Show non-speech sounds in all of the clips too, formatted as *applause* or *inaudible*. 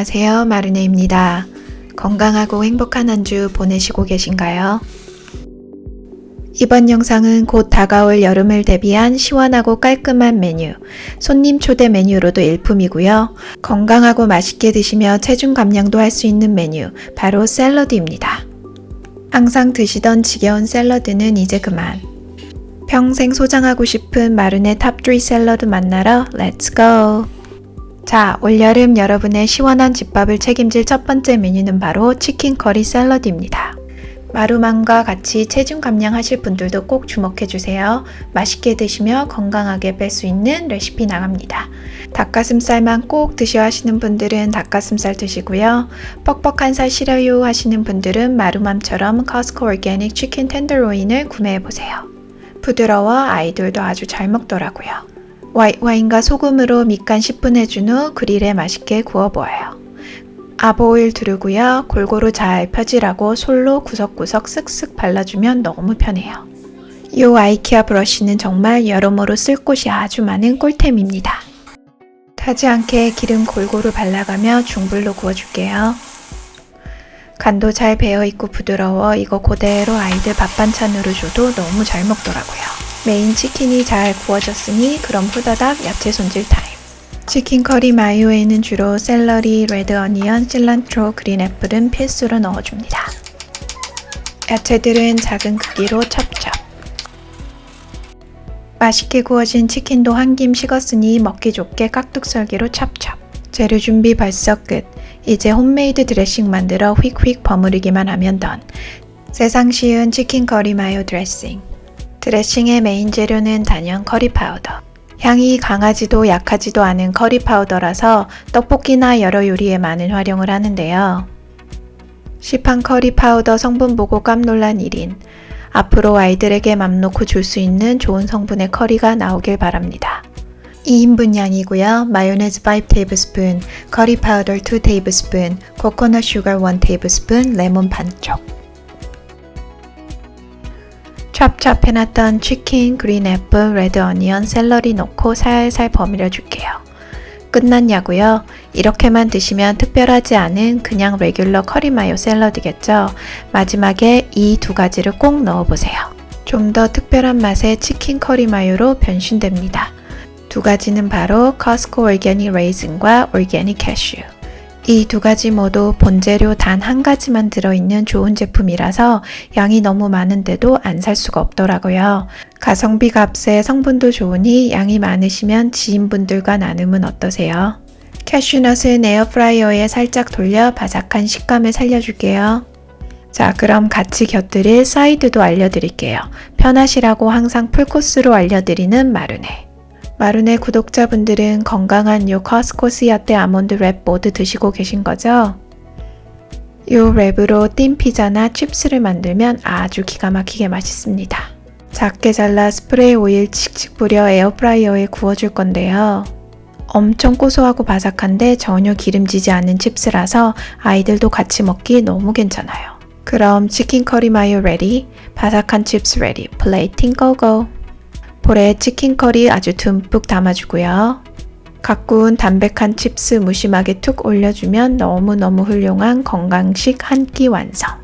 안녕하세요. 마르네입니다. 건강하고 행복한 한 주 보내시고 계신가요? 이번 영상은 곧 다가올 여름을 대비한 시원하고 깔끔한 메뉴, 손님 초대 메뉴로도 일품이고요. 건강하고 맛있게 드시며 체중 감량도 할 수 있는 메뉴, 바로 샐러드입니다. 항상 드시던 지겨운 샐러드는 이제 그만. 평생 소장하고 싶은 마른의 탑3 샐러드 만나러 렛츠 고! 자, 올여름 여러분의 시원한 집밥을 책임질 첫 번째 메뉴는 바로 치킨 커리 샐러드입니다. 마루맘과 같이 체중 감량하실 분들도 꼭 주목해 주세요. 맛있게 드시며 건강하게 뺄 수 있는 레시피 나갑니다. 닭가슴살만 꼭 드셔 하시는 분들은 닭가슴살 드시고요. 뻑뻑한 살 싫어요 하시는 분들은 마루맘처럼 커스코 오르게닉 치킨 텐더로인을 구매해 보세요. 부드러워 아이들도 아주 잘 먹더라고요. 와인과 소금으로 밑간 10분 해준 후 그릴에 맛있게 구워보아요. 아보일 두르고요. 골고루 잘 펴지라고 솔로 구석구석 쓱쓱 발라주면 너무 편해요. 이 아이키아 브러쉬는 정말 여러모로 쓸 곳이 아주 많은 꿀템입니다. 타지 않게 기름 골고루 발라가며 중불로 구워줄게요. 간도 잘 배어있고 부드러워 이거 그대로 아이들 밥 반찬으로 줘도 너무 잘 먹더라고요. 메인 치킨이 잘 구워졌으니 그럼 후다닥 야채 손질 타임. 치킨 커리 마요에는 주로 샐러리, 레드 어니언, 실란트로, 그린 애플은 필수로 넣어줍니다. 야채들은 작은 크기로 첩첩. 맛있게 구워진 치킨도 한 김 식었으니 먹기 좋게 깍둑썰기로 찹찹. 재료 준비 벌써 끝. 이제 홈메이드 드레싱 만들어 휙휙 버무리기만 하면 던. 세상 쉬운 치킨 커리 마요 드레싱. 드레싱의 메인 재료는 단연 커리 파우더. 향이 강하지도 약하지도 않은 커리 파우더라서 떡볶이나 여러 요리에 많은 활용을 하는데요. 시판 커리 파우더 성분 보고 깜놀란 1인. 앞으로 아이들에게 맘 놓고 줄 수 있는 좋은 성분의 커리가 나오길 바랍니다. 2인분 양이고요. 마요네즈 5 테이블스푼, 커리 파우더 2 테이블스푼, 코코넛 슈가 1 테이블스푼, 레몬 반쪽. 찹찹 해놨던 치킨, 그린 애플, 레드 어니언, 샐러리 넣고 살살 버무려 줄게요. 끝났냐고요? 이렇게만 드시면 특별하지 않은 그냥 레귤러 커리 마요 샐러드겠죠? 마지막에 이 두 가지를 꼭 넣어보세요. 좀 더 특별한 맛의 치킨 커리 마요로 변신됩니다. 두 가지는 바로 커스코 올게닉 레이즌과 올게닉 캐슈. 이 두 가지 모두 본재료 단 한 가지만 들어있는 좋은 제품이라서 양이 너무 많은데도 안 살 수가 없더라고요. 가성비 값에 성분도 좋으니 양이 많으시면 지인분들과 나누면 어떠세요? 캐슈넛은 에어프라이어에 살짝 돌려 바삭한 식감을 살려줄게요. 자, 그럼 같이 곁들일 사이드도 알려드릴게요. 편하시라고 항상 풀코스로 알려드리는 마르네. 마룬의 구독자분들은 건강한 요 커스코 스 야떼 아몬드 랩 모두 드시고 계신 거죠? 요 랩으로 띵 피자나 칩스를 만들면 아주 기가 막히게 맛있습니다. 작게 잘라 스프레이 오일 칙칙 뿌려 에어프라이어에 구워줄 건데요. 엄청 고소하고 바삭한데 전혀 기름지지 않은 칩스라서 아이들도 같이 먹기 너무 괜찮아요. 그럼 치킨 커리 마요 레디, 바삭한 칩스 레디, 플레이팅 고고! 볼에 치킨 커리 아주 듬뿍 담아주고요. 가꾸운 담백한 칩스 무심하게 툭 올려주면 너무너무 훌륭한 건강식 한 끼 완성.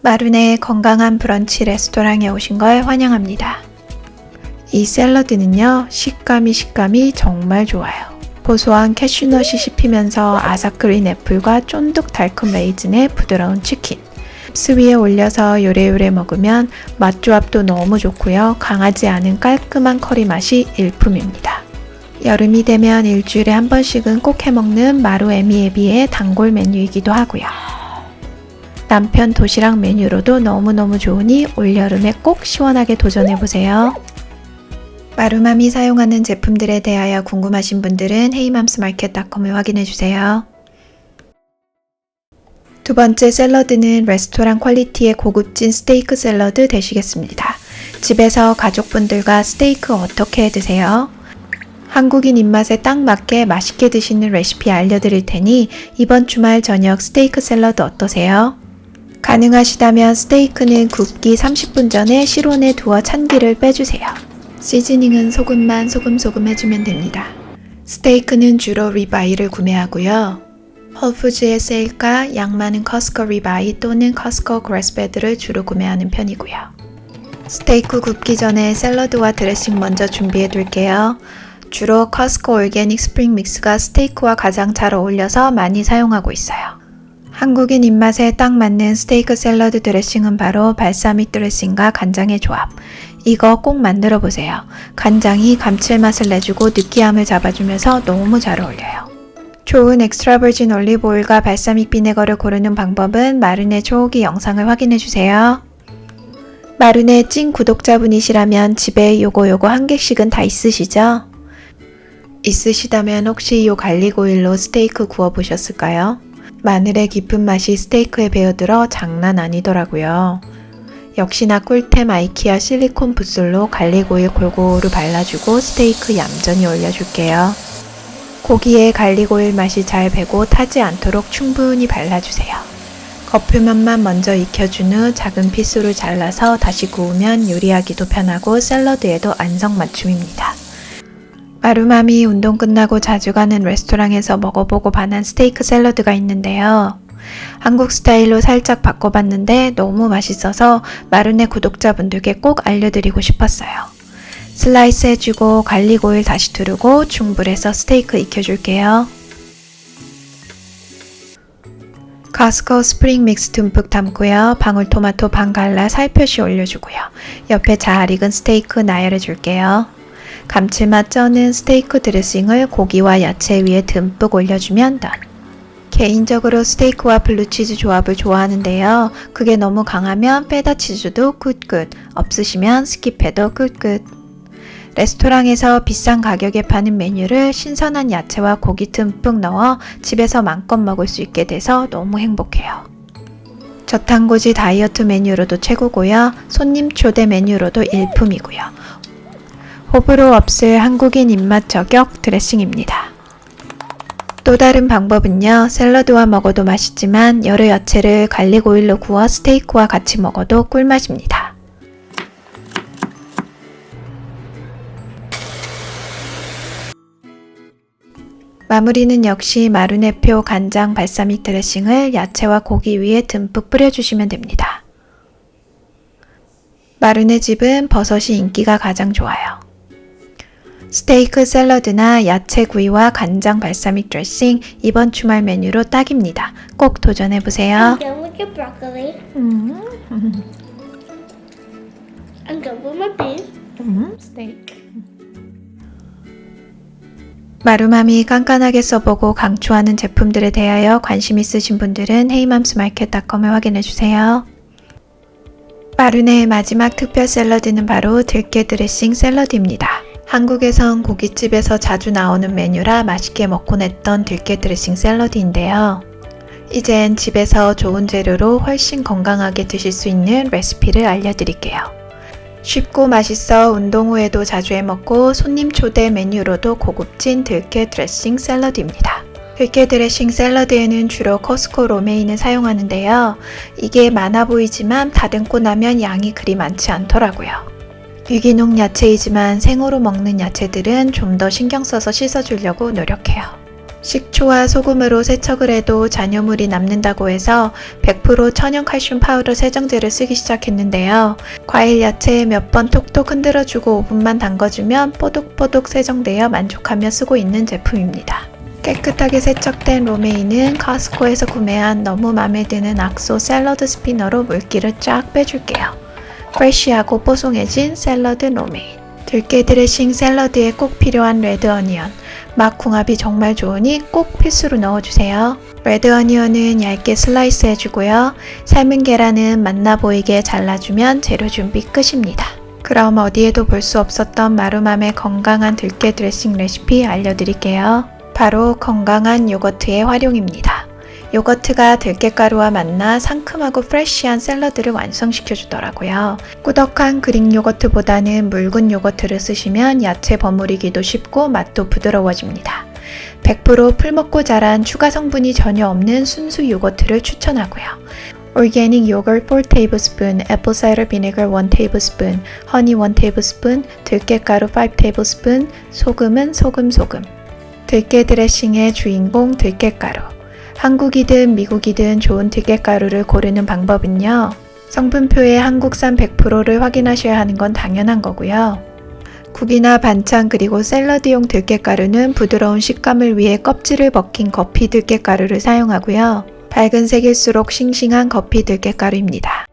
마룬의 건강한 브런치 레스토랑에 오신 걸 환영합니다. 이 샐러드는요, 식감이 식감이 정말 좋아요. 고소한 캐슈넛이 씹히면서 아삭그린 애플과 쫀득 달콤 레이즌의 부드러운 치킨. 칩스 위에 올려서 요래요래 먹으면 맛 조합도 너무 좋고요. 강하지 않은 깔끔한 커리 맛이 일품입니다. 여름이 되면 일주일에 한 번씩은 꼭 해먹는 마루 에미에비의 단골 메뉴이기도 하고요. 남편 도시락 메뉴로도 너무너무 좋으니 올여름에 꼭 시원하게 도전해보세요. 마루맘이 사용하는 제품들에 대하여 궁금하신 분들은 헤이맘스마켓닷컴을 확인해주세요. 두 번째 샐러드는 레스토랑 퀄리티의 고급진 스테이크 샐러드 되시겠습니다. 집에서 가족분들과 스테이크 어떻게 드세요? 한국인 입맛에 딱 맞게 맛있게 드시는 레시피 알려드릴 테니 이번 주말 저녁 스테이크 샐러드 어떠세요? 가능하시다면 스테이크는 굽기 30분 전에 실온에 두어 찬기를 빼주세요. 시즈닝은 소금만 소금소금 해주면 됩니다. 스테이크는 주로 리바이를 구매하고요. 헐푸즈의 세일가, 양 많은 커스코 리바이 또는 커스코 그래스베드를 주로 구매하는 편이고요. 스테이크 굽기 전에 샐러드와 드레싱 먼저 준비해 둘게요. 주로 커스코 올게닉 스프링 믹스가 스테이크와 가장 잘 어울려서 많이 사용하고 있어요. 한국인 입맛에 딱 맞는 스테이크 샐러드 드레싱은 바로 발사믹 드레싱과 간장의 조합. 이거 꼭 만들어 보세요. 간장이 감칠맛을 내주고 느끼함을 잡아주면서 너무 잘 어울려요. 좋은 엑스트라 버진 올리브 오일과 발사믹 비네거를 고르는 방법은 마른의 초기 영상을 확인해 주세요. 마른의 찐 구독자분이시라면 집에 요거 요거 한 개씩은 다 있으시죠? 있으시다면 혹시 요 갈릭 오일로 스테이크 구워 보셨을까요? 마늘의 깊은 맛이 스테이크에 배어들어 장난 아니더라고요. 역시나 꿀템 아이키아 실리콘 붓슬로 갈릭 오일 골고루 발라주고 스테이크 얌전히 올려줄게요. 고기에 갈릭 오일 맛이 잘 배고 타지 않도록 충분히 발라주세요. 겉표면만 먼저 익혀준 후 작은 피스로 잘라서 다시 구우면 요리하기도 편하고 샐러드에도 안성맞춤입니다. 마루마미 운동 끝나고 자주 가는 레스토랑에서 먹어보고 반한 스테이크 샐러드가 있는데요. 한국 스타일로 살짝 바꿔봤는데 너무 맛있어서 마룬의 구독자분들께 꼭 알려드리고 싶었어요. 슬라이스 해주고 갈릭 오일 다시 두르고 중불에서 스테이크 익혀줄게요. 가스코 스프링 믹스 듬뿍 담고요. 방울토마토 반 갈라 살펴시 올려주고요. 옆에 잘 익은 스테이크 나열해줄게요. 감칠맛 쩌는 스테이크 드레싱을 고기와 야채 위에 듬뿍 올려주면 단. 개인적으로 스테이크와 블루치즈 조합을 좋아하는데요. 그게 너무 강하면 페다 치즈도 굿굿, 없으시면 스킵해도 굿굿. 레스토랑에서 비싼 가격에 파는 메뉴를 신선한 야채와 고기 듬뿍 넣어 집에서 마음껏 먹을 수 있게 돼서 너무 행복해요. 저탄고지 다이어트 메뉴로도 최고고요. 손님 초대 메뉴로도 일품이고요. 호불호 없을 한국인 입맛 저격 드레싱입니다. 또 다른 방법은요. 샐러드와 먹어도 맛있지만 여러 야채를 갈릭 오일로 구워 스테이크와 같이 먹어도 꿀맛입니다. 마무리는 역시 마르네표 간장 발사믹 드레싱을 야채와 고기 위에 듬뿍 뿌려주시면 됩니다. 마르네 집은 버섯이 인기가 가장 좋아요. 스테이크 샐러드나 야채 구이와 간장 발사믹 드레싱 이번 주말 메뉴로 딱입니다. 꼭 도전해 보세요. I'm good with with my beef. 스테이크. 마루마미 깐깐하게 써보고 강추하는 제품들에 대하여 관심 있으신 분들은 헤이맘스마켓닷컴을 확인해 주세요. 마루네의 마지막 특별 샐러드는 바로 들깨 드레싱 샐러드입니다. 한국에선 고깃집에서 자주 나오는 메뉴라 맛있게 먹곤 했던 들깨 드레싱 샐러드인데요. 이젠 집에서 좋은 재료로 훨씬 건강하게 드실 수 있는 레시피를 알려드릴게요. 쉽고 맛있어 운동 후에도 자주 해먹고 손님 초대 메뉴로도 고급진 들깨 드레싱 샐러드입니다. 들깨 드레싱 샐러드에는 주로 코스코 로메인을 사용하는데요. 이게 많아 보이지만 다듬고 나면 양이 그리 많지 않더라고요. 유기농 야채이지만 생으로 먹는 야채들은 좀 더 신경 써서 씻어주려고 노력해요. 식초와 소금으로 세척을 해도 잔여물이 남는다고 해서 100% 천연 칼슘 파우더 세정제를 쓰기 시작했는데요. 과일 야채에 몇 번 톡톡 흔들어주고 5분만 담궈주면 뽀독뽀독 세정되어 만족하며 쓰고 있는 제품입니다. 깨끗하게 세척된 로메인은 카스코에서 구매한 너무 마음에 드는 악소 샐러드 스피너로 물기를 쫙 빼줄게요. 프레쉬하고 뽀송해진 샐러드 로메인. 들깨 드레싱 샐러드에 꼭 필요한 레드 어니언. 맛 궁합이 정말 좋으니 꼭 필수로 넣어주세요. 레드 어니언은 얇게 슬라이스 해주고요. 삶은 계란은 맛나 보이게 잘라주면 재료 준비 끝입니다. 그럼 어디에도 볼 수 없었던 마루맘의 건강한 들깨 드레싱 레시피 알려드릴게요. 바로 건강한 요거트의 활용입니다. 요거트가 들깨가루와 만나 상큼하고 프레쉬한 샐러드를 완성시켜 주더라고요. 꾸덕한 그릭 요거트보다는 묽은 요거트를 쓰시면 야채 버무리기도 쉽고 맛도 부드러워집니다. 100%풀 먹고 자란 추가 성분이 전혀 없는 순수 요거트를 추천하고요. 올게닉 요거트 4테이블스푼, 애플 사이더 비네거 1테이블스푼, 허니 1테이블스푼, 들깨가루 5테이블스푼, 소금은 소금 소금. 들깨 드레싱의 주인공 들깨가루. 한국이든 미국이든 좋은 들깨가루를 고르는 방법은요. 성분표에 한국산 100%를 확인하셔야 하는 건 당연한 거고요. 국이나 반찬 그리고 샐러드용 들깨가루는 부드러운 식감을 위해 껍질을 벗긴 거피 들깨가루를 사용하고요. 밝은 색일수록 싱싱한 거피 들깨가루입니다.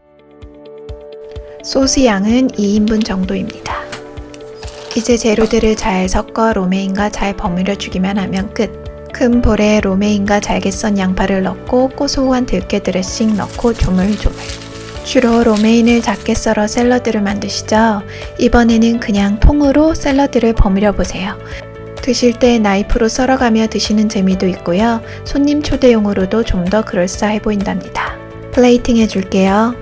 소스 양은 2인분 정도입니다. 이제 재료들을 잘 섞어 로메인과 잘 버무려 주기만 하면 끝. 큰 볼에 로메인과 잘게 썬 양파를 넣고 고소한 들깨 드레싱 넣고 조물조물. 주로 로메인을 작게 썰어 샐러드를 만드시죠. 이번에는 그냥 통으로 샐러드를 버무려 보세요. 드실 때 나이프로 썰어가며 드시는 재미도 있고요. 손님 초대용으로도 좀 더 그럴싸해 보인답니다. 플레이팅 해줄게요.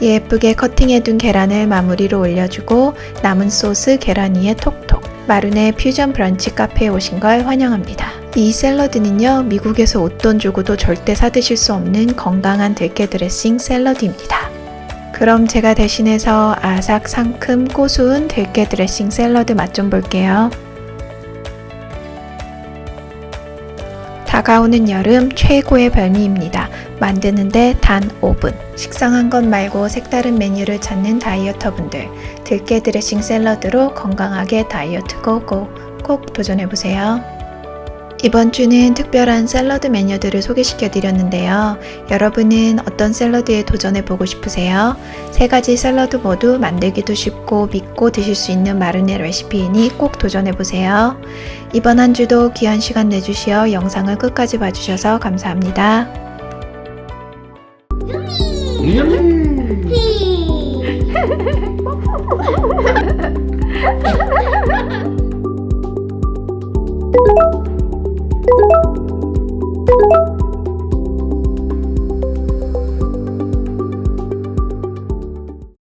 예쁘게 커팅해둔 계란을 마무리로 올려주고 남은 소스 계란 위에 톡톡. 마룬의 퓨전 브런치 카페에 오신 걸 환영합니다. 이 샐러드는요, 미국에서 옷돈 주고도 절대 사드실 수 없는 건강한 들깨 드레싱 샐러드입니다. 그럼 제가 대신해서 아삭 상큼 고소한 들깨 드레싱 샐러드 맛 좀 볼게요. 다가오는 여름 최고의 별미입니다. 만드는데 단 5분. 식상한 것 말고 색다른 메뉴를 찾는 다이어터분들. 들깨 드레싱 샐러드로 건강하게 다이어트 고고. 꼭 도전해보세요. 이번 주는 특별한 샐러드 메뉴들을 소개시켜 드렸는데요. 여러분은 어떤 샐러드에 도전해 보고 싶으세요? 세 가지 샐러드 모두 만들기도 쉽고 믿고 드실 수 있는 마른의 레시피이니 꼭 도전해 보세요. 이번 한 주도 귀한 시간 내주시어 영상을 끝까지 봐주셔서 감사합니다. 음. 히. *laughs* *laughs*